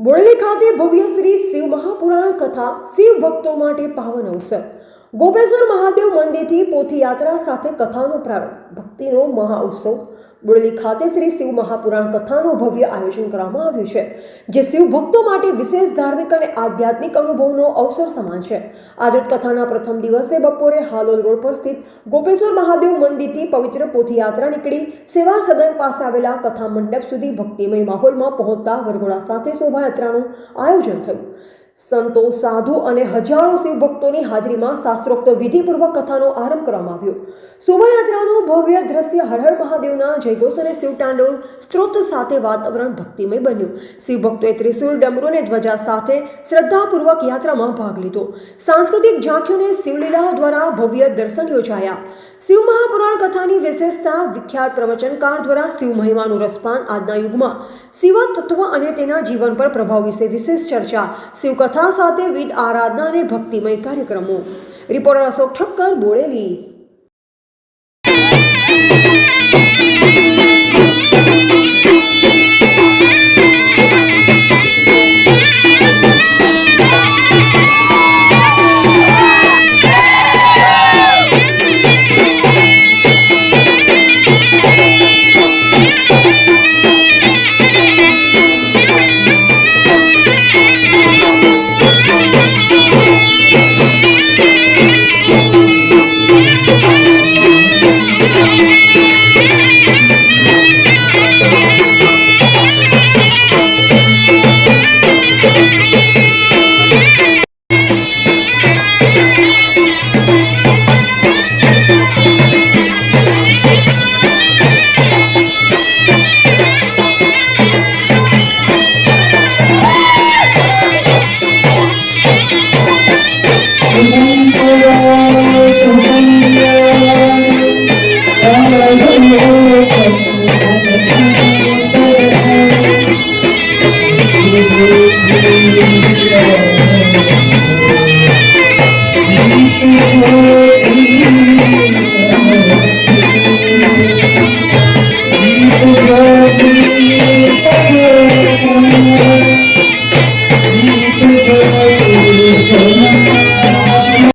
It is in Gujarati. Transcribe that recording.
બોડેલી ખાતે ભવ્ય શ્રી શિવ મહાપુરાણ કથા શિવ ભક્તો માટે પાવન અવસર. ગોપેશ્વર મહાદેવ મંદિરથી પોથીયાત્રા સાથે કથાનો પ્રારંભ. ભક્તિનો મહાઉત્સવ. બોડેલી ખાતે શ્રી શિવ મહાપુરાણ કથાનું ભવ્ય આયોજન કરવામાં આવ્યું છે, જે શિવ ભક્તો માટે વિશેષ ધાર્મિક અને આધ્યાત્મિક અનુભવનો અવસર સમાન છે. આજે કથાના પ્રથમ દિવસે બપોરે હાલોલ રોડ પર સ્થિત ગોપેશ્વર મહાદેવ મંદિરથી પવિત્ર પોથીયાત્રા નીકળી સેવા સદન પાસે આવેલા કથા મંડપ સુધી ભક્તિમય માહોલમાં પહોંચતા વરઘોડા સાથે શોભાયાત્રાનું આયોજન થયું. સંતો, સાધુ અને હજારો શિવ ભક્તોની હાજરીમાં શાસ્ત્રોક્ત વિધિપૂર્વક કથાનો આરંભ કરવામાં આવ્યો. શોભાયાત્રાનું ભવ્ય દ્રશ્ય હર હર મહાદેવના જયઘોષ અને શિવ સ્ત્રોત સાથે વાતાવરણ ભક્તિમય બન્યું. શિવભક્તોએ ત્રિશુલ ડમરુ ધ્વજા સાથે શ્રદ્ધાપૂર્વક યાત્રામાં ભાગ લીધો. સાંસ્કૃતિક ઝાંખીઓને શિવલીલાઓ દ્વારા ભવ્ય દર્શન યોજાયા. શિવ મહાપુરાણ કથાની વિશેષતા વિખ્યાત પ્રવચનકાર દ્વારા શિવ મહિમાનું રસપાન આજના યુગમાં શિવ તત્વ અને તેના જીવન પર પ્રભાવ વિશે વિશેષ ચર્ચા. શિવકથા સાથે વિધ આરાધના અને ભક્તિમય કાર્યક્રમો. રિપોર્ટર અશોક ઠક્કર બોડેલી.